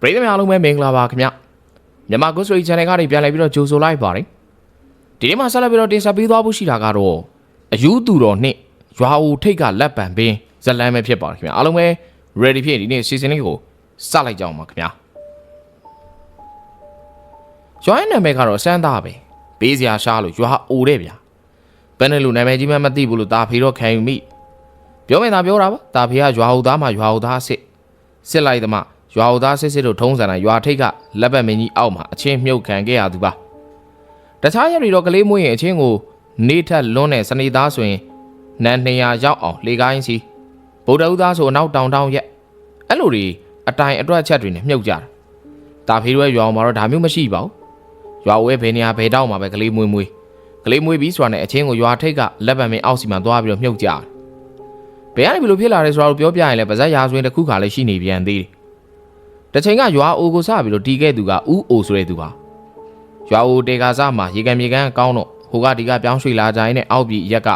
ပရိသတ်များအားလုံးပဲမင်္ဂလာပါခင်ဗျမြန်မာ Grocery Channel ကနေပြန်လည်ပြီးတော့ကြိုဆိုလိုက်ပါတယ်ဒီနေ့မှာဆက်လက်ပြီးတော့တင်ဆက်ပေးသွားဖို့ရှိတာကတော့အယူသူတော်နှင့်ရွာဦးထိတ်ကလက်ပံပင်းဇလန်းပဲဖြစ်ပါတယ်ခင်ဗျအားလုံးပဲ ready ဖြစ်ဒီနေ့ season လေးကိုစလိုက်ကြအောင်ပါခင်ဗျရွာရဲ့နာမည်ကတော့စမ်းသားပဲပေးစရာရှားလို့ရွာအိုတဲ့ဗျာဘယ်နဲ့လူနာမည်ကြီးမှမသိဘူးလို့တာဖေတော့ခံယူမိပြောမယ်သာပြောတာပါတာဖေကရွာဦးသားမှာရွာဦးသားစစ်စစ်လိုက်သမား ရွာဦးသားစစ်စစ်တို့ထုံးစံတိုင်းရွာထိတ်ကလက်ပတ်မင်းကြီးအောက်မှာအချင်းမြုပ်ခံခဲ့ရသူပါတခြားရက်တွေတော့ကလေးမွေးရင်အချင်းကိုနေထက်လွန်းတဲ့စနေသားဆိုရင်နန်း200ရောက်အောင်လေကိုင်းစီဗုဒ္ဓဦးသားဆိုအနောက်တောင်တောင်ရက်အဲ့လိုတွေအတိုင်အတွက်ချက်တွေနဲ့မြုပ်ကြတာတာဖေတို့ရဲ့ရွာမှာတော့ဒါမျိုးမရှိပါဘူးရွာဝဲဘယ်နေရာဘယ်တောက်မှာပဲကလေးမွေးမွေးကလေးမွေးပြီးဆိုတာနဲ့အချင်းကိုရွာထိတ်ကလက်ပတ်မင်းအောက်စီမှာသွားပြီးတော့မြုပ်ကြတယ်ဘယ်ကနေဘယ်လိုဖြစ်လာလဲဆိုတာကိုပြောပြရင်လည်းဗဇက်ရာဇဝင်တစ်ခုခါလည်းရှိနေပြန်သေးတယ် တချိန်ကရွာအိုကိုစပြီးတော့တီးခဲ့သူကဥအိုဆိုတဲ့သူပါရွာအိုတေကာစမှာရေကံမြေကံကောင်းတော့ဟိုကဒီကပြောင်းရွှေ့လာကြရင်နဲ့အောက်ပြည်ရက်က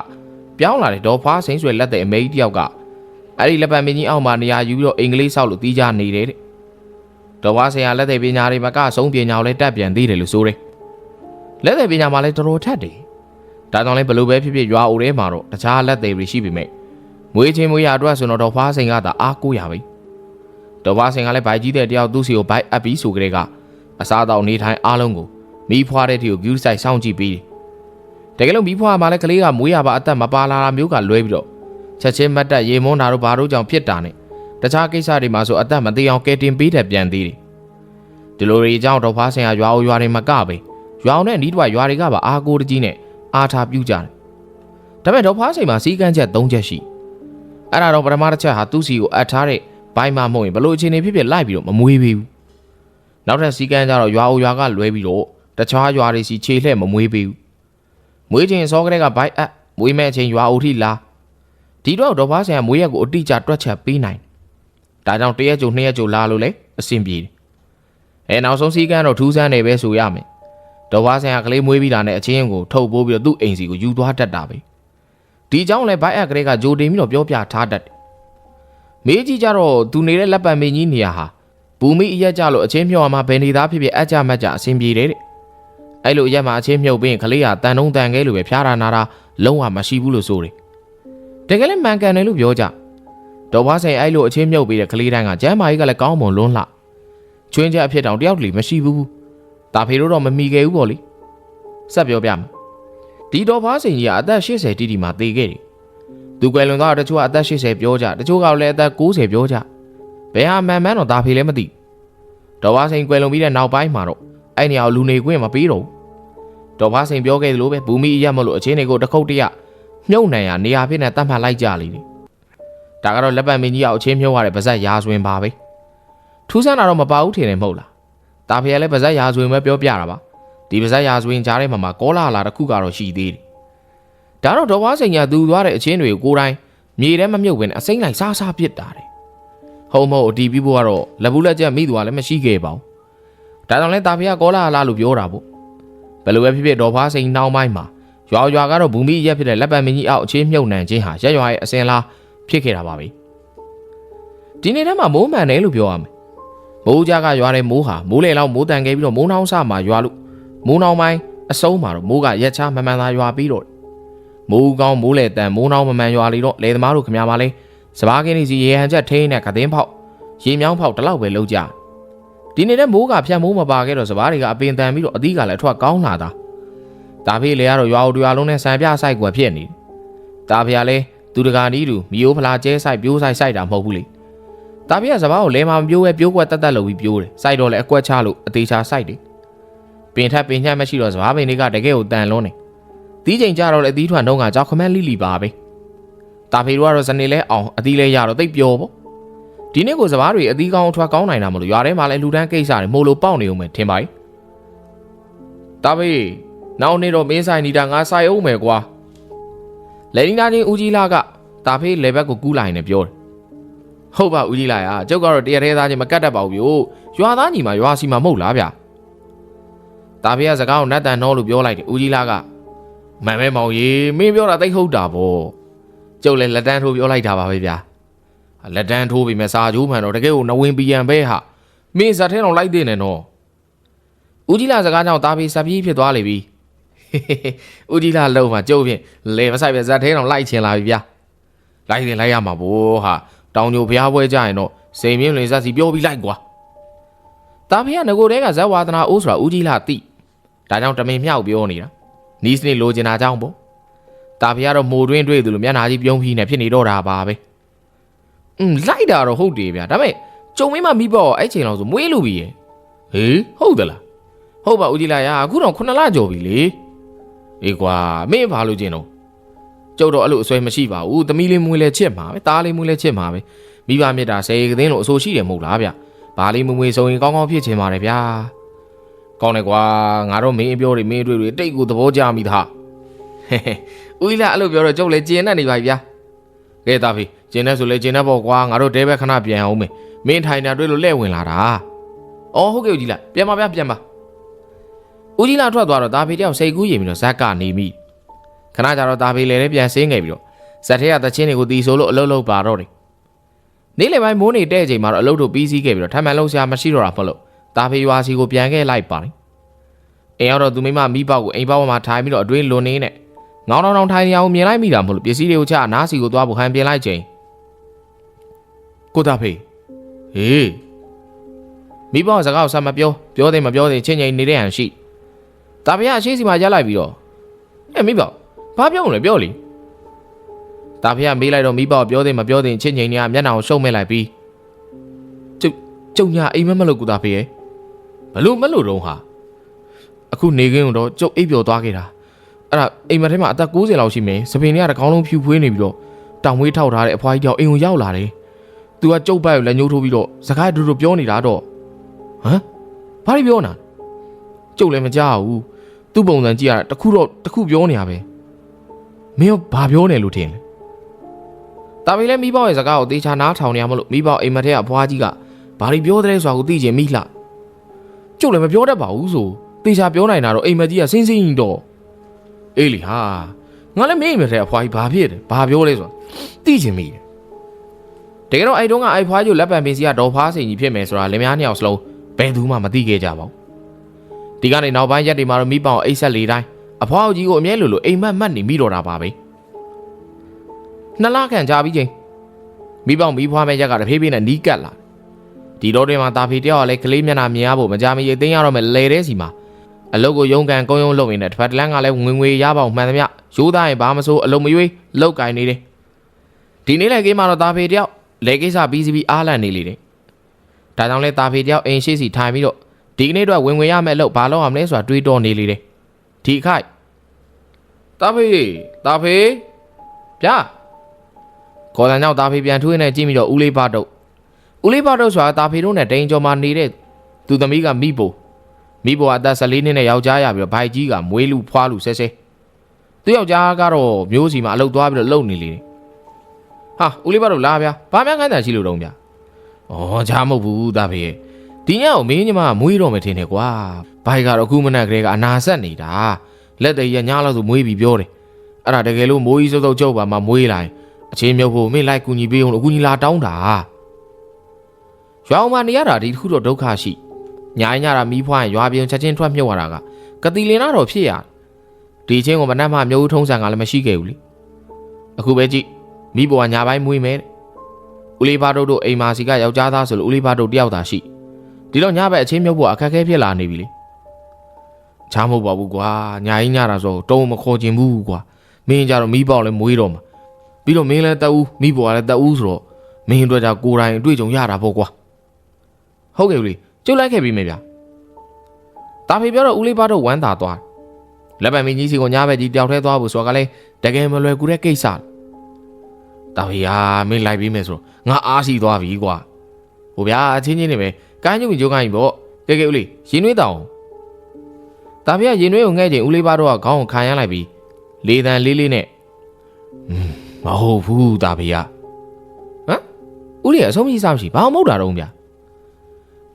ပြောင်းလာတဲ့ဒေါ်ဖွားစိန်ဆွဲလက်တဲ့အမေကြီးတယောက်ကအဲ့ဒီလက်ပံမင်းကြီးအောက်မှာနေရာယူပြီးတော့အင်္ဂလိပ်ဆောက်လို့တီးကြနေတယ်တဲ့ဒေါ်ဖွားဆိုင်ရာလက်တဲ့ပညာတွေမှာကဆုံးပညာကိုလည်းတက်ပြန်သေးတယ်လို့ဆိုတယ်လက်တဲ့ပညာမှာလည်းတော်တော်ထက်တယ်ဒါကြောင့်လည်းဘလို့ပဲဖြစ်ဖြစ်ရွာအိုထဲမှာတော့တခြားလက်တွေရှိပြီမဲ့မွေးချင်းမွေးရအတွက်ဆိုတော့ဒေါ်ဖွားစိန်ကသာအားကိုးရပါ တော်ဘာစင်ကလည်းဗိုက်ကြီးတဲ့တယောက်သူ့စီကိုဗိုက်အပ်ပြီးဆိုကြတဲ့ကအစားတောက်နေထိုင်အားလုံးကိုမိဖွားတဲ့တီကိုဂူးဆိုင်စောင့်ကြည့်ပြီးတကယ်လို့မိဖွားမှာလည်းကလေးကမွေးရပါအသက်မပါလာတာမျိုးကလွဲပြီးတော့ချက်ချင်းမတ်တက်ရေမွန်းတာတို့ဘာတို့ကြောင့်ဖြစ်တာနဲ့တခြားကိစ္စတွေမှာဆိုအသက်မသေးအောင်ကဲတင်ပေးတဲ့ပြန်သေးတယ်ဒီလိုတွေအကြောင်းတော်ဖားဆင်ကရွာအိုရွာတွေမကပဲရွာအောင်နဲ့နီးတွားရွာတွေကပါအားကိုးတကြီးနဲ့အားထားပြုကြတယ်ဒါပေမဲ့တော်ဖားဆင်မှာစီကန်းချက်၃ချက်ရှိအဲ့ဒါတော့ပထမတစ်ချက်ဟာသူ့စီကိုအပ်ထားတဲ့ ဘိုင်းမမဟုတ်ရင်ဘလို့အခြေအနေဖြစ်ဖြစ်လိုက်ပြီးတော့မမွေးပေးဘူးနောက်ထပ်စီကန်းကြတော့ရွာအိုရွာကလွဲပြီးတော့တခြားရွာတွေစီခြေလှဲ့မမွေးပေးဘူးမွေးခြင်းစောကလေးကဘိုင်းအပ်မွေးမဲ့အချိန်ရွာအိုထိလာဒီတော့ဒေါ်ဖားဆန်ကမွေးရက်ကိုအတိအကျတွက်ချက်ပေးနိုင်ဒါကြောင့်တရက်ကြိုနှစ်ရက်ကြိုလာလို့လေအဆင်ပြေတယ်အဲနောက်ဆုံးစီကန်းတော့ထူးဆန်းနေပဲဆိုရမယ်ဒေါ်ဖားဆန်ကကလေးမွေးပြီးတာနဲ့အချင်းကိုထုတ်ပိုးပြီးတော့သူ့အိမ်စီကိုယူသွားတတ်တာပဲဒီအကြောင်းလဲဘိုင်းအပ်ကလေးကဂျိုတင်ပြီးတော့ပြောပြထားတတ်တယ် မေးကြည့်ကြတော့သူနေတဲ့လက်ပံမင်းကြီးနေရာဟာဘူမိအရက်ကြလို့အချင်းမြုပ်အောင်မှဘယ်နေသားဖြစ်ဖြစ်အကြမတ်ကြအဆင်ပြေတယ်တဲ့အဲ့လိုအရက်မှာအချင်းမြုပ်ပြီးရင်ကလေးကတန်တုံးတန်ခဲလိုပဲဖျားတာနာတာလုံးဝမရှိဘူးလို့ဆိုတယ်တကယ်လည်းမှန်ကန်တယ်လို့ပြောကြတော်ဘွားဆိုင်အဲ့လိုအချင်းမြုပ်ပြီးတဲ့ကလေးတိုင်းကကျမ်းမာကြီးကလည်းကောင်းမွန်လွန်းလှချွင်းချက်အဖြစ်တောင်တယောက်တလီမရှိဘူးတာဖေတို့တော့မမီခဲ့ဘူးပေါ့လေဆက်ပြောပြမယ်ဒီတော်ဘွားဆိုင်ကြီးကအသက်80တိတိမှာသေခဲ့တယ် သူကွယ်လွန်သွားတော့တချို့ကအသက်80ပြောကြတချို့ကလည်းအသက်90ပြောကြဘယ်ဟာမှန်မှန်တော့ဒါဖေလည်းမသိတော်ဘာစိန်ကွယ်လွန်ပြီးတဲ့နောက်ပိုင်းမှာတော့အဲ့နေရာကိုလူနေခွင့်မပေးတော့ဘူးတော်ဘာစိန်ပြောခဲ့သလိုပဲဘူမီအရက်မလို့အချင်းတွေကိုတစ်ခုတ်တရမြုပ်နိုင်ရနေရာဖြစ်နေတတ်မှတ်လိုက်ကြလေတယ်ဒါကတော့လက်ပတ်မင်းကြီးအောင်အချင်းမြုပ်ရတဲ့ဗဇက်ရာဇဝင်ပါပဲထူးဆန်းတာတော့မပါဘူးထင်တယ်မဟုတ်လားဒါဖေကလည်းဗဇက်ရာဇဝင်ပဲပြောပြတာပါဒီဗဇက်ရာဇဝင်ကြားထဲမှာမှာကောလာလာတစ်ခုကတော့ရှိသေးတယ် ဒါတော့ဒေါ်ဝါစိန်ညာသူသွားတဲ့အချင်းတွေကိုကိုယ်တိုင်မြေထဲမမြုပ်ဘဲနဲ့အစိမ့်လိုက်စားစားပစ်တာတယ်ဟုတ်မဟုတ်အတီးပြီးဖို့ကတော့လက်ဘူးလက်ချက်မိသွားလည်းမရှိခဲ့ပါဘူးဒါကြောင့်လဲတာဖေကကောလာလာလို့ပြောတာပေါ့ဘယ်လိုပဲဖြစ်ဖြစ်ဒေါ်ဝါစိန်နှောင်းပိုင်းမှာရွာရွာကတော့ဘူမိရက်ဖြစ်တဲ့လက်ပံမင်းကြီးအောက်အချင်းမြုပ်နှံခြင်းဟာရက်ရွာရဲ့အစင်လားဖြစ်ခဲ့တာပါပဲဒီနေ့တည်းမှာမိုးမှန်တယ်လို့ပြောရမယ်မိုးကြကရွာတဲ့မိုးဟာမိုးလေလောက်မိုးတန်ခဲ့ပြီးတော့မိုးနှောင်းစမှာရွာလို့မိုးနှောင်းပိုင်းအစုံးမှာတော့မိုးကရက်ချမှန်မှန်သာရွာပြီးတော့ မိုးကောင်းမိုးလေတန်မိုးနှောင်းမမှန်ရွာလီတော့လေသမားတို့ခင်ဗျာပါလေစပားကင်းစီရေဟန်ချက်ထိန်းနဲ့ကသင်းဖောက်ရေမြောင်းဖောက်တလောက်ပဲလုံးကြဒီနေတဲ့မိုးကဖြတ်မိုးမပါခဲ့တော့စပားတွေကအပင်တန်ပြီးတော့အသီးကလည်းထွက်ကောင်းလာတာဒါဖေးလေကတော့ရွာအိုရွာလုံးနဲ့ဆံပြဆိုင်ကွယ်ဖြစ်နေဒါဖေးကလည်းသူတကာနီးသူမီယိုဖလာကျဲဆိုင်ပြိုးဆိုင်ဆိုင်တာမဟုတ်ဘူးလေဒါဖေးကစပားကိုလဲမမပြိုးပဲပြိုးကွက်တက်တက်လို့ပြီးပြိုးတယ်စိုက်တော့လည်းအကွက်ချလို့အသေးချာစိုက်တယ်ပင်ထက်ပင်ညက်မရှိတော့စပားပင်တွေကတကယ်ကိုတန်လုံးနေ တီးချိန်ကြတော့လေအသီးထွန်တော့ကကြောက်ခမန်းလိလိပါပဲတာဖေတို့ကတော့ဇနေလဲအောင်အသီးလဲရတော့တိတ်ပျော်ပေါ့ဒီနေ့ကိုစပားတွေအသီးကောင်းအထွက်ကောင်းနိုင်တာမလို့ရွာထဲမှာလဲလူတန်းကိစ္စတွေမို့လို့ပေါက်နေဦးမယ်ထင်ပါ යි တာဖေနောက်နေ့တော့မင်းဆိုင်နေတာငါဆိုင်အောင်မယ်ကွာလေနီနာချင်းဦးကြီးလာကတာဖေလေဘက်ကိုကူးလိုက်နေပြောတယ်ဟုတ်ပါဦးကြီးလာရကျုပ်ကတော့တရသေးသားချင်းမကတ်တတ်ပါဘူးဗျို့ရွာသားညီမရွာစီမှာမဟုတ်လားဗျတာဖေကစကားကိုနတ်တန်နှောလို့ပြောလိုက်တယ်ဦးကြီးလာက မှန်မဲမောင်ကြီးမင်းပြောတာသိဟုတ်တာဗောကျုပ်လည်းလက်တန်းထိုးပြောလိုက်တာပါပဲဗျာလက်တန်းထိုးပြီးမဲ့စာကြိုးမှန်တော့တကယ်ကိုနဝင်ပီယံပဲဟာမင်းဇက်ထဲတော့လိုက်သေးနဲ့နော်ဦးကြီးလာစကားကြောင့်တာဖေးစပ်ပြီးဖြစ်သွားလေပြီဦးကြီးလာလုံးမှာကျုပ်ဖြင့်လေမဆိုင်ပဲဇက်ထဲတော့လိုက်ချင်လာပြီဗျာလိုက်ရင်လိုက်ရမှာဗောဟာတောင်ညိုဖျားပွဲကြရင်တော့စိန်မြင့်လင်ဇက်စီပြောပြီးလိုက်ကွာတာဖေးကငကိုတဲကဇက်ဝါသနာအိုးဆိုတာဦးကြီးလာတိဒါကြောင့်တမင်မြောက်ပြောနေတာ နီးစနစ်လိုချင်တာကြောင့်ပေါ့တာဖေးကတော့မိုးတွင်းတွေ့သူလိုမျက်နှာကြီးပြုံးပြီးနေဖြစ်နေတော့တာပါပဲอืมလိုက်တာတော့ဟုတ်တယ်ဗျာဒါပေမဲ့ကျုံမင်းမမိပေါ့အဲ့ချိန်လောက်ဆိုမွေးလူပြီရဲ့ဟေးဟုတ်သလားဟုတ်ပါဦးကြီးလာရအခုတော့ခုနှစ်လကျော်ပြီလေအေးကွာမင်းဘာလို့ကျင်တော့ကျုပ်တော့အဲ့လိုအစွဲမရှိပါဘူးသမီးလေးမွေးလဲချစ်မှာပဲသားလေးမွေးလဲချစ်မှာပဲမိဘမြတ်တာဆယ်ကသိန်းလို့အဆိုရှိတယ်မဟုတ်လားဗျဘာလေးမမွေးဆိုရင်ကောင်းကောင်းဖြစ်ချင်ပါတယ်ဗျာ ကောင်းတယ်ကွာငါတော့မင်းအပြောတွေမင်းအတွေ့တွေတိတ်ကိုသဘောကျမိသားဟဲဟဲဦးကြီးလာအဲ့လိုပြောတော့ကျုပ်လည်းကျင်တတ်နေပါပြီဗျာကဲသားဖေကျင်တတ်ဆိုလဲကျင်တတ်ပေါ့ကွာငါတို့တဲဘက်ခဏပြန်အောင်မယ်မင်းထိုင်တာတွေ့လို့လဲ့ဝင်လာတာ။အော်ဟုတ်ကဲ့ဦးကြီးလားပြန်ပါဗျပြန်ပါ။ဦးကြီးလားထွက်သွားတော့ဒါဖေတယောက်စိတ်ကူးရင်ပြီးတော့ဇက်ကနေမိ။ခဏကြာတော့ဒါဖေလည်းလည်းပြန်ဆင်းခဲ့ပြီးတော့ဇက်ထဲကတချင်းတွေကိုတီဆိုလို့အလုတ်လုတ်ပါတော့တယ်။နေ့လယ်ပိုင်းမိုးနေတဲ့ချိန်မှာတော့အလုတ်တို့ပြီးစီးခဲ့ပြီးတော့ထမ်းမှန်လုံးဆရာမရှိတော့တာမဟုတ်လို့ ဒါဖေရွာစီကိုပြန်ခဲ့လိုက်ပါတယ်။အိမ်ရောက်တော့သူမိမမိပေါက်ကိုအိမ်ပေါက်ပေါ်မှာထိုင်ပြီးတော့အတွင်းလွန်နေနဲ့ငေါင်းတောင်ထိုင်နေအောင်မြင်လိုက်မိတာမဟုတ်လို့ပစ္စည်းတွေကိုချအနားစီကိုသွားဖို့ဟန်ပြင်လိုက်ချိန်ကိုသားဖေးဟေးမိဘစကားကိုဆက်မပြောပြောတယ်မပြောတယ်ချင်းချင်းနေတဲ့ဟန်ရှိတာဖေကအရှိစီမှာရလိုက်ပြီးတော့အဲမိဘဘာပြောမလဲပြောလေတာဖေကမေးလိုက်တော့မိဘပြောတယ်မပြောတယ်ချင်းချင်းနေကမျက်နှာကိုရှုံးမဲ့လိုက်ပြီးကျုပ်ကျုံညာအိမ်မက်မလို့ကူတာဖေရဲ့ ဘလို့မလို့တော့ဟာအခုနေခင်းတော့ကျုပ်အိပ်ပျော်သွားခဲ့တာအဲ့ဒါအိမ်မက်ထဲမှာအသက်60လောက်ရှိမယ်စပင်တွေကတကောင်းလုံးဖြူဖွေးနေပြီးတော့တောင်ဝေးထောက်ထားတဲ့အဖွားကြီးကြောင့်အိမ်ကိုရောက်လာတယ် तू ကကျုပ်ဘက်ကိုလက်ညှိုးထိုးပြီးတော့စကားတူတူပြောနေတာတော့ဟမ်ဘာလို့ပြောနေတာကျုပ်လည်းမကြောက်ဘူးသူ့ပုံစံကြည့်ရတာတခုတော့တခုပြောနေရပဲမင်းကဘာပြောနေလို့ထင်လဲတာပေလည်းမိဘရဲ့စကားကိုတေချာနားထောင်နေရမလို့မိဘအိမ်မက်ထဲကအဖွားကြီးကဘာလို့ပြောတယ်ဆိုတာကိုသိချင်မိလှ ကျုပ်လည်းမပြောတတ်ပါဘူးဆိုတေချာပြောနိုင်တာတော့အိမ်မက်ကြီးကစင်းစင်းကြီးတော့အေးလီဟာငါလည်းမင်းအိမ်မက်ထဲအဖွားကြီးဘာဖြစ်တယ်ဘာပြောလဲဆိုတာသိချင်မိတယ်တကယ်တော့အဲ့တုန်းကအဲ့ဖွားကျိုလက်ပံပင်စီကဒေါ်ဖားစိန်ကြီးဖြစ်မယ်ဆိုတာလင်မယားနှစ်ယောက်စလုံးဘယ်သူမှမသိခဲ့ကြပါဘူးဒီကနေနောက်ပိုင်းရက်တွေမှာတော့မိပေါင်အိတ်ဆက်လေးတိုင်းအဖွားကြီးကိုအမြဲလိုလိုအိမ်မက်မက်နေမိတော့တာပါပဲနှစ်လခန့်ကြာပြီးချိန်မိပေါင်မိဖွားမဲ့ရက်ကတဖြည်းဖြည်းနဲ့နီးကပ်လာ ဒီတော့တွင်မှာတာဖီတယောက်ကလည်းကလေးမျက်နှာမြင်ရဖို့မကြမီသိမ်းရတော့မယ်လဲတဲ့စီမှာအလုတ်ကိုရုံကန်ကုန်းရုံလုပ်နေတဲ့တစ်ဖက်တစ်လမ်းကလည်းငွေငွေရပေါင်မှန်သမျှရိုးသားရင်ဘာမဆိုးအလုံးမရွေးလောက်ကင်နေတယ်ဒီနေ့လည်းကိမှာတော့တာဖီတယောက်လဲကိစ္စပြီးစီပြီးအားလန့်နေလေတယ်။ဒါကြောင့်လဲတာဖေတယောက်အိမ်ရှိစီထိုင်ပြီးတော့ဒီကနေ့တော့ဝင်ဝင်ရမယ်လို့ဘာလို့အောင်လဲဆိုတာတွေးတောနေလေတယ်။ဒီခိုက်တာဖေတာဖေဗျာခေါ်တဲ့နောက်တာဖေပြန်ထွေးနေကြည့်ပြီးတော့ဦးလေးပါတော့ ဦးလေးပါတော့ဆိုတာတာဖေတို့နဲ့တိန်ကျော်မှာနေတဲ့သူသမီးကမိဖို့မိဖို့အသက်14နှစ်နဲ့ယောက်ျားရပြီးတော့ဘိုက်ကြီးကမွေးလူဖွားလူဆဲဆဲသူယောက်ျားကတော့မျိုးစီမှာအလုတ်သွားပြီးတော့လှုပ်နေလေတယ်ဟာဦးလေးပါတော့လာဗျာဘာမှခိုင်းတာရှိလို့တော့ဗျာဩကြားမဟုတ်ဘူးဒါဖေရဲ့ဒီညကိုမင်းညီမကမွေးတော့မယ်ထင်တယ်ကွာဘိုင်ကတော့အခုမနက်ကလေးကအနာဆက်နေတာလက်သေးရညလောက်ဆိုမွေးပြီးပြောတယ်အဲ့ဒါတကယ်လို့မိုးကြီးစုပ်စုပ်ကျုပ်ပါမှမွေးလာရင်အချင်းမြုပ်ဖို့မင်းလိုက်ကူညီပေးအောင်လို့အကူညီလာတောင်းတာ ရွာအောင်မနေရတာဒီတစ်ခုတော့ဒုက္ခရှိညာညတာမီးဖွားရင်ရွာပြင်ချက်ချင်းထွက်မြုပ်ရတာကကတိလင်တော့ဖြစ်ရဒီချင်းကိုမနှက်မှမျိုးထုံးစံကလည်းမရှိခဲ့ဘူးလေအခုပဲကြည့်မိဘကညာပိုင်းမွေးမယ်တဲ့ဦးလေးပါတို့တို့အိမ်မာစီကယောက်ျားသားဆိုလို့ဦးလေးပါတို့တယောက်သာရှိဒီတော့ညဘက်အချင်းမြုပ်ဖို့အခက်အခဲဖြစ်လာနေပြီလေချားမဟုတ်ပါဘူးကွာညာကြီးညတာဆိုတုံးမခေါ်ချင်ဘူးကွာမင်းကြတော့မိပေါလည်းမွေးတော့မှာပြီးတော့မင်းလည်းတက်ဦးမိဘကလည်းတက်ဦးဆိုတော့မင်းတို့ကြကိုယ်တိုင်အတွေ့အကြုံရတာပေါ့ကွာ ဟုတ်ကဲ့ဦးလေးကျုပ်လိုက်ခဲ့ပြီမေဗျာတာဖေပြောတော့ဦးလေးပါတို့ဝမ်းသာသွားလက်ပံမင်းကြီးစီကိုညာဘက်ကြီးတယောက်ထဲသွားဖို့ဆိုတော့ကလည်းတကယ်မလွယ်ကူတဲ့ကိစ္စတာဖေဟာမင်းလိုက်ပြီးမယ်ဆိုတော့ငါအားရှိသွားပြီကွာဟိုဗျာအချင်းချင်းနေပဲကိုင်းညုံကြိုးကိုင်းပေါ့ကဲကဲဦးလေးရင်နှွေးတောင်းတာဖေကရင်နှွေးကိုငဲ့ချိန်ဦးလေးပါတော့ခေါင်းကိုခံရလိုက်ပြီးလေတန်လေးလေးနဲ့မဟုတ်ဘူးတာဖေကဟမ်ဦးလေးအဆုံးမရှိစားမရှိဘာမှမဟုတ်တာတော့ဗျာ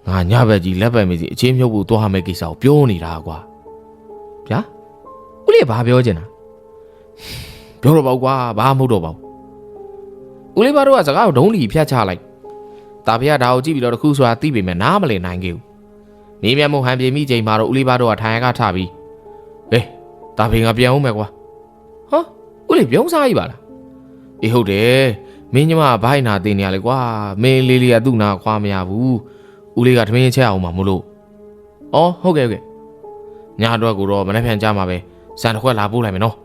ငါညဘက်ကြီးလက်ပတ်မေးစီအချင်းမြုပ်ဖို့သွားမယ်ကိစ္စကိုပြောနေတာကွာဗျာဦးလေးကဘာပြောချင်တာပြောတော့ပေါ့ကွာဘာမှမဟုတ်တော့ပါဘူးဦးလေးပါတို့ကစကားကိုဒုံးလီဖြတ်ချလိုက်တတာဖေကဒါကိုကြည့်ပြီးတော့တခုဆိုတာသိပေမဲ့နားမလည်နိုင်ခဲ့ဘူးနေမြတ်မို့ဟန်ပြေမိချိန်မှာတော့ဦးလေးပါတော့ကထိုင်ရကထပြီးဟေးတာဖေငါပြန်ဦးမယ်ကွာဟာဦးလေးပြုံးစားကြီးပါလားအေးဟုတ်တယ်မင်းညမဘိုင်းနာတင်နေရလေကွာမင်းလေးလေးကသူ့နာခွာမရဘူး ဦးလေးကထမင်းချက်အောင်မှာမလို့အော်ဟုတ်ကဲ့ဟုတ်ကဲ့ညတော့ကိုတော့မနေ့ပြန်ကြမှာပဲစံတစ်ခွက်လာပို့လိုက်မယ်နော်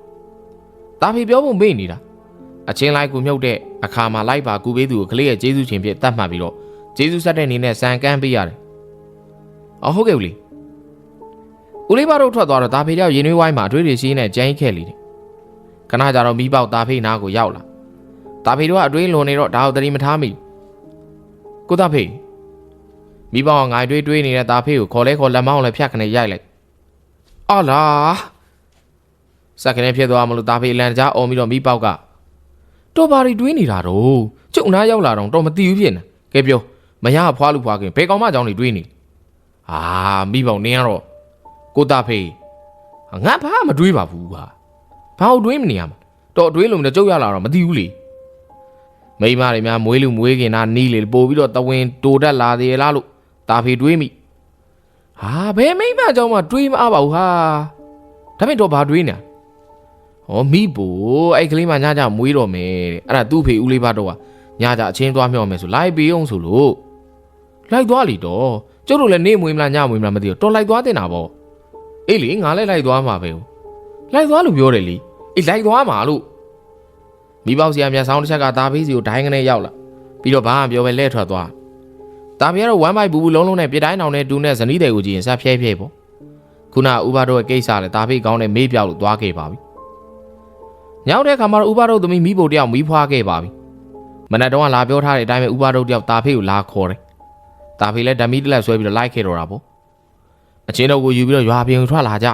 တာဖေပြောဖို့မေ့နေတာအချင်းလိုက်ကူမြုပ်တဲ့အခါမှာလိုက်ပါကူပေးသူကိုကလေးရဲ့ကျေးဇူးရှင်ဖြစ်တတ်မှတ်ပြီးတော့ကျေးဇူးဆက်တဲ့အနေနဲ့စံကမ်းပေးရတယ်။အော်ဟုတ်ကဲ့ဦးလေး။ဦးလေးပါတို့ထွက်သွားတော့ဒါဖေကြောင့်ရင်နှွေးဝိုင်းမှာအတွေ့တွေရှိနေကြိုင်းခဲ့လေတယ်။ခဏကြာတော့မိပေါက်ဒါဖေနားကိုရောက်လာ။ဒါဖေတို့ကအတွေ့လွန်နေတော့ဒါကိုသတိမထားမိဘူး။ကိုသားဖေ မိပေါက်ကငိုင်တွေးတွေးနေတဲ့ဒါဖေကိုခေါ်လဲခေါ်လက်မောင်းလည်းဖြတ်ခနဲ့ရိုက်လိုက်။အော်လားစက်ကနေဖြစ်သွားမလို့ဒါဖေအလန်ကြားអော်ပြီးတော့မိပေါက်ကတော်ပါရီတွေးနေတာတော့ကျုပ်နားရောက်လာတော့တော့မသိဘူးဖြစ်နေကဲပြောမရဖွားလို့ဖွားခင်ဘယ်ကောင်မကြောင့်နေတွေးနေအာမိပေါင်နင်းကတော့ကိုတာဖေးငါဘာမှမတွေးပါဘူးကွာဘာလို့တွေးမနေရမှာတော့တွေးလို့မတော့ကျုပ်ရလာတော့မသိဘူးလေမိမတွေများမွေးလူမွေးခင်နာနီးလေပို့ပြီးတော့တဝင်းတိုတက်လာသေးလားလို့ တာဖေးတွေးမိဟာဘယ်မိမကြောင့်မှတွေးမအားပါဘူးဟာဒါပေမဲ့တော့ဘာတွေးနေလဲ။ဟောမိဘအဲ့ကလေးမှညကြမွေးတော့မယ်တဲ့။အဲ့ဒါသူ့ဖေဦးလေးပါတော့ကညကြအချင်းသွားမျှော်မယ်ဆိုလိုက်ပေးအောင်ဆိုလို့လိုက်သွားလီတော့ကျုပ်တို့လည်းနေမွေးမလားညမွေးမလားမသိဘူးတော်လိုက်သွားတင်တာပေါ့။အေးလေငါလည်းလိုက်သွားမှာပဲ။လိုက်သွားလို့ပြောတယ်လी။အေးလိုက်သွားမှာလို့မိပေါက်စီကမျက်စောင်းတစ်ချက်ကဒါဖေးစီကိုဒိုင်းကနေရောက်လာပြီးတော့ဘာမှပြောပဲလဲထွက်သွား။ ဒါဖေးကတော့ဝမ်းပိုက်ဘူးဘူးလုံးလုံးနဲ့ပြတိုင်းအောင်နဲ့ဒူးနဲ့ဇနီးတဲ့ကိုကြည့်ရင်ဆက်ဖြဲဖြဲပေါ့။ခုနဥပါတော့ရဲ့ကိစ္စလည်းဒါဖေးကောင်းနဲ့မေးပြောက်လို့သွားခဲ့ပါပြီ။ညောင်းတဲ့ခါမှာတော့ဥပါတို့သမီးမိဖို့တယောက်မိဖွားခဲ့ပါပြီ။မနက်တုန်းကလာပြောထားတဲ့အတိုင်းပဲဥပါတို့တယောက်တာဖေးကိုလာခေါ်တယ်။တာဖေးလည်းဓမီတလက်ဆွဲပြီးတော့လိုက်ခဲ့တော့တာပေါ့။အချင်းတို့ကိုယူပြီးတော့ရွာပြင်ကိုထွက်လာကြ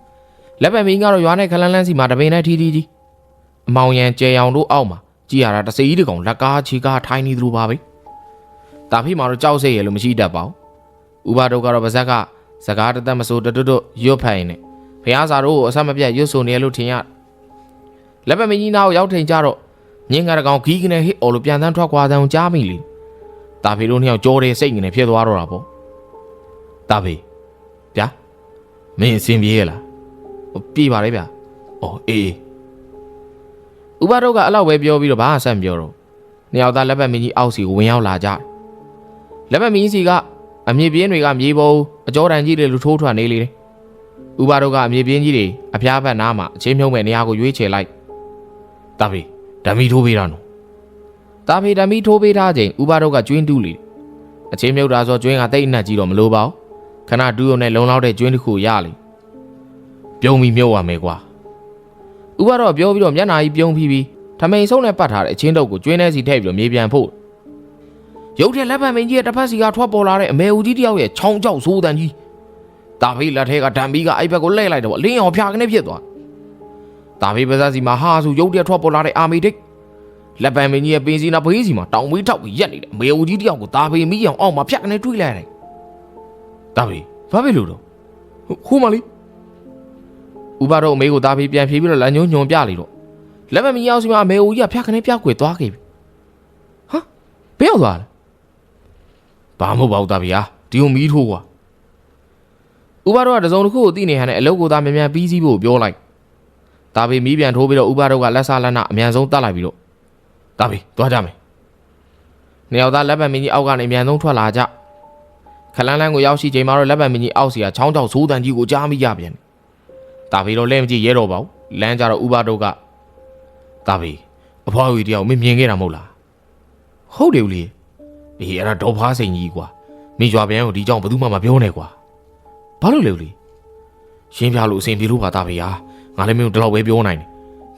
။လက်ပံမင်းကတော့ရွာနဲ့ခလန်းလန်းစီမှာတပင်နဲ့ထီထီထီအမောင်ရန်ကြဲရောင်တို့အောက်မှာကြည်ရတာတစည်းတကောင်လက်ကားချီကားထိုင်းနေသလိုပါပဲ။ တာဖေးမှာတော့ကြောက်စိတ်ရလို့မရှိတတ်ပါဘူး။ဥပါတို့ကတော့ပါဇက်ကစကားတသက်မစိုးတွတ်တွတ်ရွတ်ဖတ်ရင်နဲ့ဖះစာတို့ကိုအဆက်မပြတ်ရွတ်ဆိုနေရလို့ထင်ရလက်ပတ်မင်းကြီးနာကိုရောက်ထိန်ကြတော့ညင်ကရကောင်ဂီးကနေဟစ်အော်လို့ပြန်တန်းထွက်ခွာတဲ့အောင်ကြားမိလေတာဖေတို့နှစ်ယောက်ကြောတယ်စိတ်ငနေဖြစ်သွားတော့တာပေါ့တာဖေဗျာမင်းအစင်ပြေးရလားဟိုပြေးပါလေဗျာအော်အေးဥပါတော့ကအလောက်ပဲပြောပြီးတော့ဘာမှဆက်မပြောတော့နှစ်ယောက်သားလက်ပတ်မင်းကြီးအောက်စီကိုဝင်ရောက်လာကြတယ် လက်ပတ်မင်းကြီးစီကအမြေပြင်းတွေကမြေပေါ်အကြောတန်ကြီးတွေလူထိုးထွက်နေလေတယ်ဥပါတော့ကအမြေပြင်းကြီးတွေအဖျားဘက်နားမှာအချင်းမြုံမဲ့နေရာကိုရွေးချယ်လိုက်တာဖေဓမီထိုးပေးတာနော်တာဖေဓမီထိုးပေးထားချိန်ဥပါတော့ကကျွင်းတူးလေအချင်းမြုပ်တာဆိုကျွင်းကတိတ်အနှက်ကြီးတော့မလိုပါဘူးခဏတူးရုံနဲ့လုံလောက်တဲ့ကျွင်းတစ်ခုရလေပြုံးပြီးမြုပ်ရမယ်ကွာဥပါတော့ပြောပြီးတော့မျက်နာကြီးပြုံးပြီးပြီးထမိန်ဆုံးနဲ့ပတ်ထားတဲ့အချင်းတုပ်ကိုကျွင်းထဲစီထည့်ပြီးတော့မြေပြန်ဖို့ ရုပ်ထဲလက်ပံမင်းကြီးရဲ့တစ်ဖက်စီကထွက်ပေါ်လာတဲ့အမေဦးကြီးတယောက်ရဲ့ချောင်းကြောက်ဆိုးတန်ကြီးတာဖေလက်ထဲကဓာမ်ဘီကအိုက်ဘက်ကိုလှည့်လိုက်တော့လင်းအောင်ဖျာကနေဖြစ်သွားတာဖေးပါးစပ်စီမှာဟာဆိုရုတ်တရက်ထွက်ပေါ်လာတဲ့အာမီဒိတ်လက်ပံမင်းကြီးရဲ့ပင်စီနာဘေးစီမှာတောင်ဝေးထောက်ပြီးရက်နေတယ်မေဦးကြီးတယောက်ကိုတာဖေးမိအောင်အောက်မှာဖြတ်ကနေတွေးလိုက်တယ်တာဖေးဘာဖြစ်လို့တော့ဟိုးမလေးဥပါတော့အမေကိုတာဖေးပြန်ဖြေးပြီးတော့လက်ညှိုးညွန်ပြလေတော့လက်ပံမင်းရောက်စီမှာအမေဦးကြီးကဖြတ်ကနေပြောက်ွယ်သွားခဲ့ပြီဟာဘယ်ရောက်သွားလဲ ဘာမဟုတ်ပါဘူးတာဖေးဟာဒီကိုမီးထိုးကွာဥပါတော့ကတစုံတစ်ခုကိုသိနေဟန်နဲ့အလုပ်ကိုသားမြန်မြန်ပြီးစီးဖို့ပြောလိုက်ဒါပေမီးပြန်ထိုးပြီးတော့ဥပါတော့ကလက်ဆလက်နအမြန်ဆုံးတတ်လိုက်ပြီးတော့ဒါပေသွားကြမယ်။နှစ်ယောက်သားလက်ပတ်မင်းကြီးအောက်ကနေအမြန်ဆုံးထွက်လာကြ။ခလန်းလန်းကိုရောက်ရှိချိန်မှာတော့လက်ပတ်မင်းကြီးအောက်စီကချောင်းချောင်းဆိုးတန်ကြီးကိုကြားမိကြပြန်တယ်။ဒါပေတော့လဲမကြည့်ရဲတော့ပါဘူး။လမ်းကြတော့ဥပါတော့ကဒါပေအဖွားကြီးတယောက်မင်းမြင်ခဲ့တာမဟုတ်လား။ဟုတ်တယ်ဦးလေး။ အေးအဲ့ဒါဒေါ်ဖားစိန်ကြီးကွာ။မိကြွားပြန်ကိုဒီကြောင့်ဘယ်သူမှမပြောနဲ့ကွာ။ဘာလို့လဲဦးလေး။ရှင်းပြလို့အစဉ်ပြေလို့ပါသားဖေဟာ။ငါလည်းမင်းတို့ဒီလောက်ပဲပြောနိုင်တယ်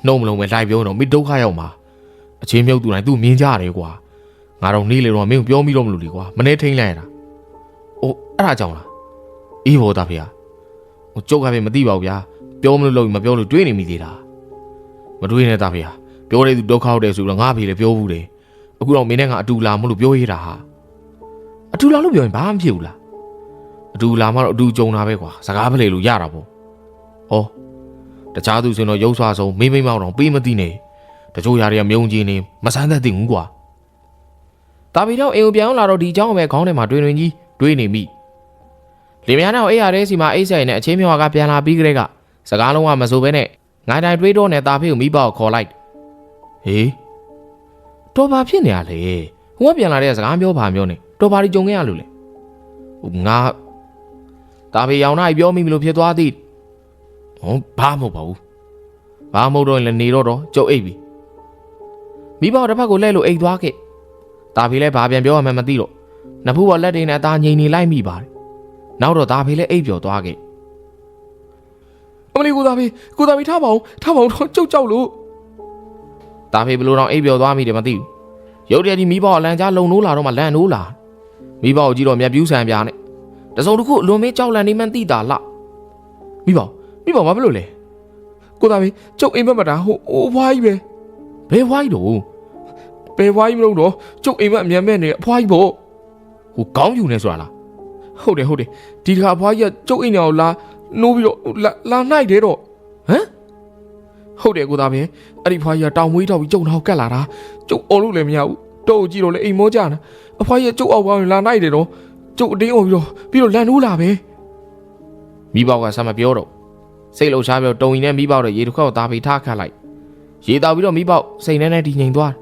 နှုံမလုံးပဲလိုက်ပြောတော့မိဒုက္ခရောက်မှာအချင်းမြုပ်သူတိုင်းသူမြင်ကြရတယ်ကွာငါတော့နေလေတော့မင်းကိုပြောမိတော့မလို့လေကွာမနေထိန်လိုက်ရတာအိုးအဲ့ဒါကြောင့်လားအေးဘောသားဖေဟာဟိုကျုပ်ကပဲမသိပါဘူးဗျာပြောမလို့လို့မပြောလို့တွေးနေမိသေးတာမတွေးနဲ့သားဖေဟာပြောတဲ့သူဒုက္ခဟုတ်တယ်ဆိုတော့ငါဖေလည်းပြောဘူးတယ် အခုတော့မင်းနဲ့ငါအတူလာမလို့ပြောရတာဟာအတူလာလို့ပြောရင်ဘာမှမဖြစ်ဘူးလားအတူလာမှတော့အတူကြုံတာပဲကွာစကားဖလှယ်လို့ရတာပေါ့ဩ တခြားသူဆိုရင်တော့ရုပ်ဆွာဆုံးမိမ့်မိမ့်မောက်တော့ပေးမသိနဲ့တချို့ຢာတွေကမြုံကြီးနေမဆန်းသက်သိဘူးကွာ တာပီတော့အိမ်ကိုပြန်ရောက်လာတော့ဒီเจ้าပဲခေါင်းထဲမှာတွင်တွင်ကြီးတွေးနေမိလင်မယားနောက်အိမ်ရတဲ့စီမှာအိတ်ဆိုင်နဲ့အချင်းမြွာကပြန်လာပြီးကြတဲ့ကစကားလုံးကမစိုးဘဲနဲ့ငိုင်တိုင်တွေးတော့နဲ့တာဖေကိုမိဘကိုခေါ်လိုက်ဟေး တော်ပါဖြစ်နေရလေဟိုကပြန်လာတဲ့စကားပြောပါမျိုးနေတော်ပါဒီကြုံခဲ့ရလို့လေဟိုငါတာဖေရောင်နိုင်ပြောမိမလို့ဖြစ်သွားသည်ဟောဘာမဟုတ်ပါဘူးဘာမဟုတ်တော့ရင်လည်းနေတော့တော့ကြုတ်အိတ်ပြီမိဘတစ်ဖက်ကိုလှည့်လို့အိတ်သွားခဲ့။ဒါဖေလည်းဘာပြန်ပြောရမှန်းမသိတော့နဖူးပေါ်လက်တွေနဲ့အသားငိန်နေလိုက်မိပါတယ်။နောက်တော့ဒါဖေလည်းအိပ်ပျော်သွားခဲ့အမလီကိုသားဖေးကိုသားဖေးထားပါအောင်ထားပါအောင်တော့ကြောက်ကြောက်လို့။ ဒါဖေဘလို့တော့အိပ်ပျော်သွားမိတယ်မသိဘူး။ရုတ်တရက်ဒီမိဘအလံကြားလုံနိုးလာတော့မှလန့်နိုးလာ။မိဘကိုကြည့်တော့မျက်ပြူးဆန်ပြားနဲ့တစုံတစ်ခုအလွန်မေးကြောက်လန့်နေမှန်းသိတာလားမိပါမိပါဘာဖြစ်လို့လဲကိုသားဖေးကျုပ်အိမ်မက်မတာဟိုဟိုအဖွားကြီးပဲ။ဘယ်ဝိုင်းတော့ဘယ်ဖွားကြီးမလို့တော့ကျုပ်အိမ်မက်အမြန်မဲ့နေအဖွားကြီးပေါ့ဟိုကောင်းယူနေဆိုတာလားဟုတ်တယ်ဟုတ်တယ်ဒီတစ်ခါအဖွားကြီးကကျုပ်အိမ်ညောင်လာနိုးပြီးတော့လာလာနိုင်တယ်တော့။ဟမ် ဟုတ်တယ်ကိုသားဖေးအဲ့ဒီဖွားကြီးကတောင်မွေးထောက်ပြီးကျုံထောက်ကတ်လာတာကျုပ်အော်လို့လည်းမရဘူးတော့ကြည့်တော့လေအိမ်မောကြတာအဖွားကြီးကကျုပ်အောက်ပေါင်းလာနိုင်တယ်တော့ကျုပ်အတင်းအော်ပြီးတော့ပြီးတော့လန်နိုးလာပဲမိဘကဆက်မပြောတော့စိတ်လှုပ်ရှားပြောတုံရင်နဲ့မိဘတော့ရေတစ်ခွက်ကိုသားဖေထားခတ်လိုက်ရေတောက်ပြီးတော့မိဘစိတ်နဲ့နဲ့တည်ငြိမ်သွားတယ်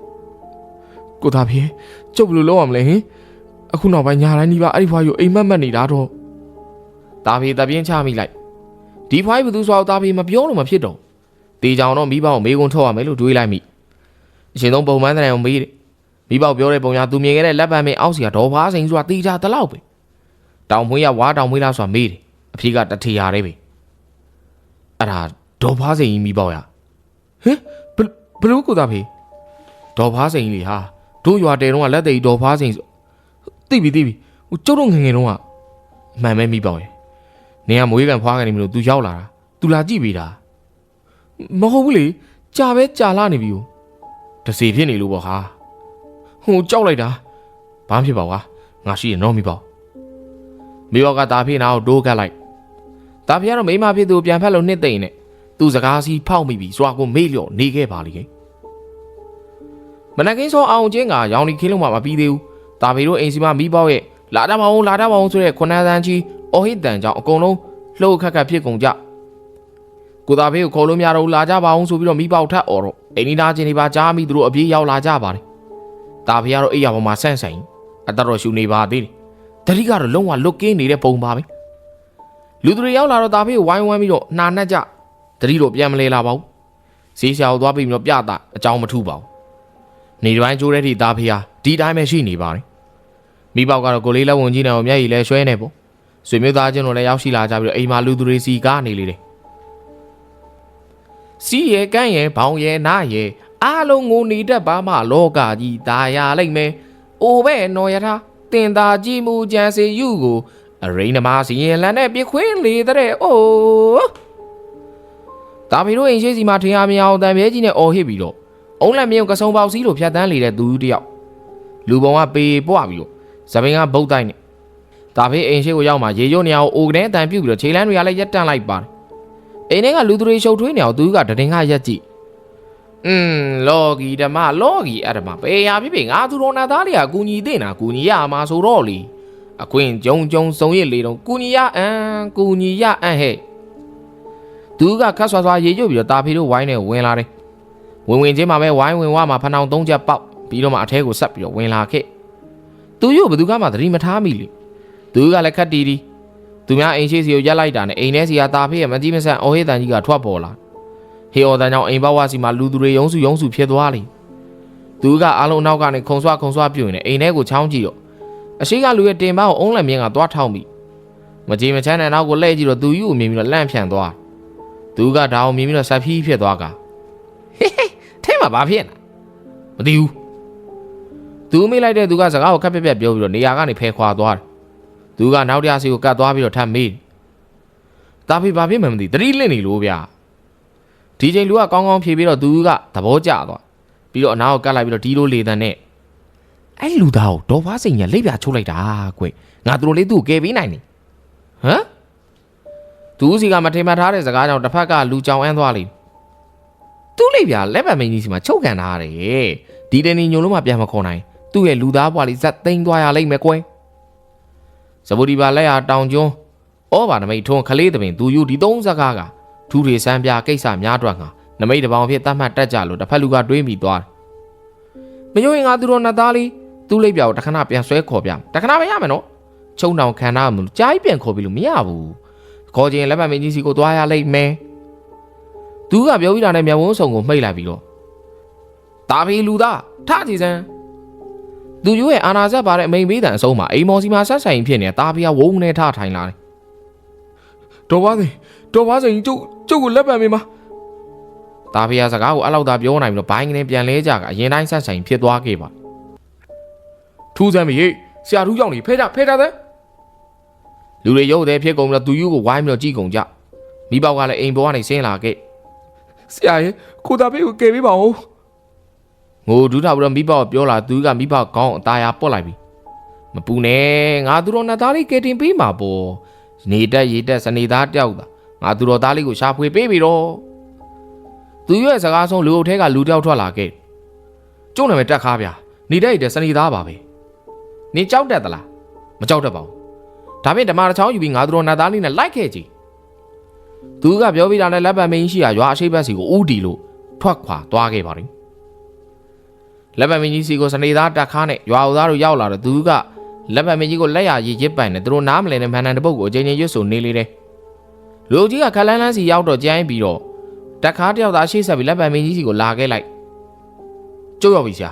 ကိုသားဖေးကျုပ်ဘယ်လိုလုပ်ရမလဲဟင်အခုနောက်ပိုင်းညာတိုင်းဒီပါအဲ့ဒီဖွားကြီးကိုအိမ်မက်မက်နေတာတော့တာဖေတပြင်းချမိလိုက်ဒီဖိုင်းဘသူဆိုတော့တာဖေမပြောလို့မဖြစ်တော့ တေချောင်တော့မိဘကိုမေးခွန်းထုတ်ရမယ်လို့တွေးလိုက်မိအရှင်ဆုံးပုံမှန်တဲ့အောင်မေးတယ်မိဘပြောတဲ့ပုံညာသူမြင်ခဲ့တဲ့လက်ပံမင်းအောက်စီကဒေါ်ဖားစိန်ဆိုတာတေချာတလောက်ပဲတောင်မွေးရဝါတောင်မွေးလားဆိုတာမေးတယ်အဖေကတထေရာလေးပဲအဲ့ဒါဒေါ်ဖားစိန်ကြီးမိဘရဟင်ဘယ်ဘယ်လိုကိုသားဖေးဒေါ်ဖားစိန်ကြီးလေဟာတို့ရွာတဲတုန်းကလက်သေးဒေါ်ဖားစိန်ဆိုသိပြီသိပြီဟိုကျုပ်တို့ငယ်ငယ်တုန်းကမှန်မဲမိဘရနင်ကမွေးကန်ဖွားကန်နေမလို့ तू ရောက်လာတာ तू လာကြည့်ပေးတာ မဟုတ်ဘူးလေကြာပဲကြာလာနေပြီဟိုတစီဖြစ်နေလို့ပေါ့ဟာဟိုကြောက်လိုက်တာဘာမှဖြစ်ပါကွာငါရှိရင်တော့မိပေါ့မိဘကတာဖေးနာကိုတိုးကတ်လိုက်တာဖေးကတော့မိမဖြစ်သူကိုပြန်ဖက်လို့နှစ်သိမ့်နဲ့သူစကားစီဖောက်မိပြီစွာကိုမေ့လျော့နေခဲ့ပါလိမ့်မနက်ကင်းစောအောင်ချင်းကရောင်ဒီခင်းလုံးမှမပြီးသေးဘူးတာဖေးတို့အိမ်စီမမိဘရဲ့လာတတ်မအောင်လာတတ်မအောင်ဆိုတဲ့ခုနန်းစန်းကြီးအော်ဟစ်တန်ကြောင့်အကုန်လုံးလှုပ်ခက်ခက်ဖြစ်ကုန်ကြ ကိုသားဖေးကိုခေါ်လို့မရတော့ဘူးလာကြပါအောင်ဆိုပြီးတော့မိဘထပ်អော်တော့အိမ်နီးသားချင်းတွေပါကြားမိသူတို့အပြေးရောက်လာကြပါတယ်တာဖေးကတော့အိယာပေါ်မှာဆန့်ဆိုင်အတတော်ရှူနေပါသေးတယ်တတိကတော့လုံးဝလွတ်ကင်းနေတဲ့ပုံပါပဲလူသူတွေရောက်လာတော့တာဖေးကိုဝိုင်းဝန်းပြီးတော့နှာနှက်ကြတတိတော့ပြန်မလဲလာပါဘူးဈေးရှာကိုသွားပြီးတော့ပြတာအကြောင်းမထူပါဘူးနေတိုင်းကျိုးတဲ့ထိတာဖေးဟာဒီတိုင်းပဲရှိနေပါတယ်မိဘကတော့ကိုလေးလက်ဝင်ကြီးနဲ့မျက်ရည်လဲရွှဲနေပေါ့ဆွေမျိုးသားချင်းတို့လည်းရောက်ရှိလာကြပြီးတော့အိမ်မှာလူသူတွေစီကားနေလေတယ် စီးရဲကန်းရဲဘောင်ရဲနားရဲအားလုံးကိုနေတတ်ပါမှလောကကြီးตายရလိမ့်မယ်။အိုပဲနော်ရထားတင်သာကြည့်မှုကြံစီယူကိုအရိန်နမစီရင်လန်နဲ့ပြခွင်းလေတဲ့အိုးတာဗီတို့အိမ်ရှိစီမှာထင်ရမြအောင်တန်ပြဲကြီးနဲ့အော်ဟစ်ပြီးတော့အုံးလက်မြုံကစုံပေါက်စီးလိုဖြတ်တန်းလေတဲ့သူတယောက်လူပုံကပေပွားပြီးတော့ဇပင်ကဗုတ်တိုင်းနဲ့တာဖေးအိမ်ရှိကိုရောက်မှရေကျိုးနေအောင်အိုကနေအတန်ပြုတ်ပြီးတော့ခြေလန်းတွေကလည်းရက်တန့်လိုက်ပါတယ် အိမ်ထဲကလူသူတွေရှုပ်ထွေးနေအောင်သူကတတင်ကရက်ကြည့်อืมလော်ဂီဓမ္မလော်ဂီအဓမ္မဘယ်ရာဖြစ်ဖြစ်ငါသူတော်နာသားတွေကအကူညီတင်တာကူညီရမှာဆိုတော့လေအခွင့်ကြုံကြုံစုံရစ်လေတော့ကူညီရအန်ကူညီရအန်ဟဲ့သူကခတ်ဆွာဆွာရေရွတ်ပြီးတော့တာဖေတို့ဝိုင်းနဲ့ဝင်လာတယ်ဝင်ဝင်ချင်းမှာပဲဝိုင်းဝင်ဝမှာဖဏောင်သုံးချက်ပေါက်ပြီးတော့မှအထဲကိုဆက်ပြီးတော့ဝင်လာခဲ့သူရုပ်ဘယ်သူကမှသတိမထားမိလေသူကလည်းခတ်တီတီ သူများအိမ်ရှိစီကိုရက်လိုက်တာနဲ့အိမ်ထဲစီကတာဖေရဲ့မကြီးမဆန်အော်ဟေးတန်ကြီးကထွက်ပေါ်လာဟေအော်တန်ကြောင့်အိမ်ဘဝစီမှာလူသူတွေယုံစုယုံစုဖြစ်သွားလိမ့်သူကအားလုံးနောက်ကနေခုံဆွခုံဆွပြုတ်နေအိမ်ထဲကိုချောင်းကြည့်တော့အရှိကလူရဲ့တင်ပန်းကိုအုံးလက်မြင်းကသွားထောက်မိမကြေမချမ်းတဲ့နောက်ကိုလှည့်ကြည့်တော့သူယူကိုမြင်ပြီးတော့လန့်ဖြန့်သွားသူကဒါအောင်မြင်ပြီးတော့ဆက်ဖြီးဖြစ်သွားကဟေးဟေးထဲမှာဘာဖြစ်နေမသိဘူးသူမိလိုက်တဲ့သူကစကားကိုခက်ပြက်ပြက်ပြောပြီးတော့နေရာကနေဖယ်ခွာသွားတယ် သူကနောက်တရားစီကိုကတ်သွားပြီးတော့ထပ်မေးတယ်တာဖေဘာဖြစ်မှမသိတတိလင့်နေလို့ဗျာဒီချိန်လူကကောင်းကောင်းဖြေပြီးတော့သူကသဘောကျသွားပြီးတော့အနားကိုကတ်လိုက်ပြီးတော့ဒီလိုလေတန်နဲ့အဲ့လူသားကိုဒေါ်ဖားစိန်ညာလိပ်ပြချုပ်လိုက်တာကွငါတို့လေးသူ့ကိုကယ်ပေးနိုင်နေဟမ်သူစီကမထိမှတ်ထားတဲ့စကားကြောင့်တစ်ဖက်ကလူကြောင်အန်းသွားလိမ့်သူ့လိပ်ပြလက်ပတ်မင်းကြီးစီမှာချုပ်ကန်ထားရတယ်ဒီတနေ့ညုံလုံးမှပြန်မခေါ်နိုင်သူ့ရဲ့လူသားဘွားလေးဇက်သိမ်းသွားရလိမ့်မယ်ကွယ် ဇဘူဒီပါလက်ရတောင်ကျွန်းဩဘာနမိတ်ထွန်းခလေးတပင်သူယူဒီသုံးစကားကထူတွေစမ်းပြကိစ္စများတွက်ငါနမိတ်တပောင်ဖြစ်တတ်မှတ်တက်ကြလို့တစ်ဖက်လူကတွေးမိသွားတယ်မယိုရင်ငါသူတော်နတ်သားလေးသူ့လိပ်ပြောင်တခဏပြန်ဆွဲခေါ်ပြတခဏပဲရမယ်နော်ချုံတောင်ခံရမလို့ကြားပြန်ခေါ်ပြီးလို့မရဘူးခေါ်ခြင်းလက်ပတ်မင်းကြီးစီကိုသွားရလိမ့်မယ်သူကပြောပြီးတာနဲ့မျက်ဝန်းစုံကိုမှိတ်လိုက်ပြီးတော့တာဖီလူသားထကြည်စမ်း သူယူရဲ့အာနာဇက်ပါတဲ့အမိန်ပေးတဲ့အဆုံးမှာအိမ်မော်စီမှာဆက်ဆိုင်ဖြစ်နေတာတာဖီကဝုန်းနဲ့ထထိုင်လာတယ်တော်ပါစေတော်ပါစေကျုပ်ကျုပ်ကိုလက်ပံမိမှာတာဖီကစကားကိုအဲ့လောက်သာပြောနိုင်ပြီးတော့ဘိုင်းကနေပြန်လဲကြကအရင်တိုင်းဆက်ဆိုင်ဖြစ်သွားခဲ့ပါထူးစမ်းမရေဆရာထူးကြောင့်နေဖဲကြဖဲကြတဲ့လူတွေရုပ်သေးဖြစ်ကုန်ပြီးတော့သူယူကိုဝိုင်းပြီးတော့ကြည့်ကုန်ကြမိဘကလည်းအိမ်ပေါ်ကနေဆင်းလာခဲ့ဆရာရဲ့ကိုသားဖေးကိုကယ်ပေးပါဦး ငိုဒူးထောက်ပြီးတော့မိဘကပြောလာသူကမိဘကောင်းအသားရပုတ်လိုက်ပြီမပူနဲ့ငါသူတော်နှစ်သားလေးကယ်တင်ပေးမှာပေါ့နေတက်ရေတက်စနေသားတယောက်သာငါသူတော်သားလေးကိုရှာဖွေပေးပြီတော့သူရဲ့စကားဆုံးလူအုပ်ထဲကလူတယောက်ထွက်လာခဲ့ကျုံနာမည်တက်ခါဗျာနေတက်ရေတက်စနေသားပါပဲနေကြောက်တတ်သလားမကြောက်တတ်ပါဘူးဒါဖြင့်ဓမ္မတစ်ချောင်းယူပြီးငါသူတော်နှစ်သားလေးနဲ့လိုက်ခဲ့ကြည့်သူကပြောပြီးတာနဲ့လက်ပတ်မင်းရှိရာရွာအရှိတ်ဘက်စီကိုဥတီလို့ထွက်ခွာသွားခဲ့ပါတယ် လက်ပတ်မင်းကြီးစီကိုစနေသားတက်ခါနဲ့ရွာဦးသားတို့ရောက်လာတော့သူကလက်ပတ်မင်းကြီးကိုလက်ရရည်ရစ်ပိုင်နဲ့သူတို့နားမလဲနဲ့မန်နန်တပုတ်ကိုအချိန်ချင်းရွတ်ဆိုနေလေတယ်လူကြီးကခလန်းလန်းစီရောက်တော့ကြမ်းပြီးတော့တက်ခါတယောက်သားရှေ့ဆက်ပြီးလက်ပတ်မင်းကြီးစီကိုလာခဲ့လိုက်ကျုပ်ရောက်ပြီရှာ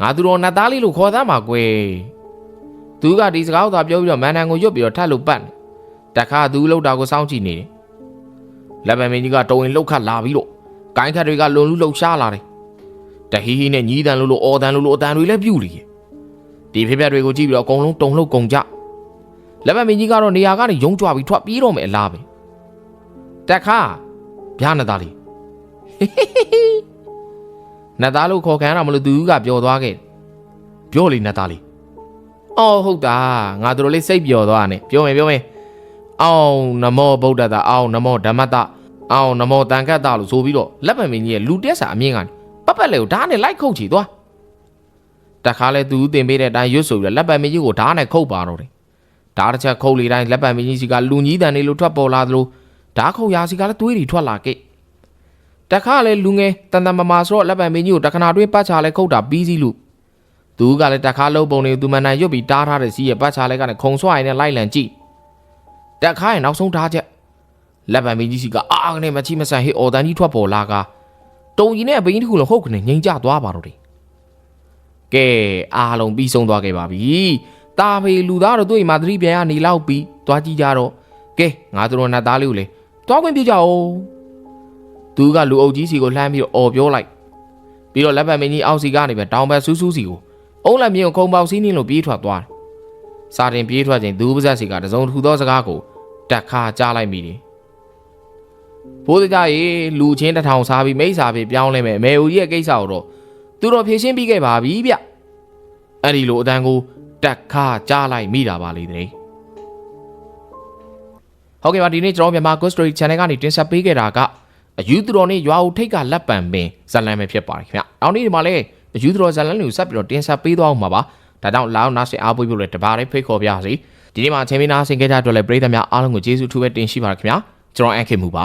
ငါသူတော်နတ်သားလေးလို့ခေါ်သားမှာကွယ်သူကဒီစကားကိုသာပြောပြီးတော့မန်နန်ကိုရွတ်ပြီးတော့ထပ်လို့ပတ်နေတက်ခါသူလှုပ်တာကိုစောင့်ကြည့်နေတယ်လက်ပတ်မင်းကြီးကတုံရင်လှုပ်ခတ်လာပြီးတော့ကိုင်းခတ်တွေကလွန်လူလှုပ်ရှားလာတယ် တဟီဟီနဲ့ညီးတန်လို့လို့အော်တန်လို့လို့အတန်တွေလည်းပြုတ်လေဒီဖြစ်ပျက်တွေကိုကြည့်ပြီးတော့အကုန်လုံးတုံလှုပ်ကုန်ကြလက်ပတ်မင်းကြီးကတော့နေရာကနေယုံကြွပြီးထွက်ပြေးတော့မယ်အလားပဲတက်ခါဗျာနသားလေးနသားလို့ခေါ်ခံရတာမလို့သူကပျော်သွားခဲ့ပြောလေနသားလေးအော်ဟုတ်တာငါတို့လေးစိတ်ပျော်သွားတယ်ပြောမယ်ပြောမယ်အောင်နမောဗုဒ္ဓတာအောင်နမောဓမ္မတအောင်နမောတန်ခတ်တာလို့ဆိုပြီးတော့လက်ပတ်မင်းကြီးရဲ့လူတက်စာအမြင့်ကနေ ပတ်ပတ်လေကိုဓာတ်နဲ့လိုက်ခုတ်ချီသွားတခါလဲသူတင်ပေးတဲ့အတိုင်းရွတ်ဆိုပြီးတော့လက်ပတ်မင်းကြီးကိုဓာတ်နဲ့ခုတ်ပါတော့တယ်ဓာတ်တစ်ချက်ခုတ်လေတိုင်းလက်ပတ်မင်းကြီးစီကလူကြီးတန်လေးလိုထွက်ပေါ်လာသလိုဓာတ်ခုတ်ရာစီကလည်းသွေးတွေထွက်လာခဲ့တခါလဲလူငယ်တန်တန်မမာဆိုတော့လက်ပတ်မင်းကြီးကိုတခဏတွင်းပတ်ချလဲခုတ်တာပြီးစီလို့သူကလည်းတခါလုံးပုံတွေကိုသူမန်နိုင်ရွတ်ပြီးတားထားတဲ့စီးရဲ့ပတ်ချလဲကနေခုံဆွိုင်းနဲ့လိုက်လံကြည့်တခါရဲ့နောက်ဆုံးဓာတ်ချက်လက်ပတ်မင်းကြီးစီကအာကနေမချိမဆန်ဟေးအော်တန်ကြီးထွက်ပေါ်လာက တုံကြီးနဲ့အပင်းတစ်ခုလုံးဟုတ်ကနေငိမ့်ကြသွားပါတော့တယ်။ကဲအားလုံးပြီးဆုံးသွားခဲ့ပါပြီ။တာဖေလူသားတို့တွေ့မှသတိပြန်ရနေလောက်ပြီးသွားကြည့်ကြတော့ကဲငါတို့နတ်သားလေးကိုလေသွားခွင့်ပြုကြအောင်။သူကလူအုပ်ကြီးစီကိုလှမ်းပြီးတော့အော်ပြောလိုက်။ပြီးတော့လက်ပတ်မင်းကြီးအောက်စီကနေပဲတောင်ဘက်ဆူးဆူးစီကိုအုံးလက်မြင့်ကိုခုံပေါက်စီးနှင်းလို့ပြေးထွက်သွားတယ်။စာတင်ပြေးထွက်ချိန်သူပါဇက်စီကတစုံတစ်ခုသောစကားကိုတက်ခါကြားလိုက်မိတယ်။ ဘိုးတကြရေလူချင်းတစ်ထောင်စားပြီးမိတ်စာပြီးပြောင်းလဲမယ်အမေဦးကြီးရဲ့ကိစ္စကိုတော့သူတို့ဖြေရှင်းပြီးခဲ့ပါပြီဗျအဲ့ဒီလိုအတန်းကိုတက်ခါကြားလိုက်မိတာပါလေတဲ့ဟုတ်ကဲ့ပါဒီနေ့ကျွန်တော်မြန်မာ Ghost Story Channel ကနေတင်ဆက်ပေးခဲ့တာကအယူသူတော်နဲ့ရွာဦးထိတ်ကလက်ပံပင်ဇလန်ပဲဖြစ်ပါတယ်ခင်ဗျနောက်နေ့ဒီမှာလည်းအယူသူတော်ဇလန်တွေကိုဆက်ပြီးတော့တင်ဆက်ပေးသွားအောင်ပါပါဒါကြောင့်လောင်းနားဆင်အားပေးဖို့လည်းတပါးလေးဖိတ်ခေါ်ပြပါစီဒီနေ့မှာချင်းမင်းနာဆင်ခဲ့ကြတဲ့အတွက်လည်းပရိသတ်များအားလုံးကိုကျေးဇူးထူးပဲတင်ရှိပါရခင်ဗျာကျွန်တော်အန်ခင်မူပါ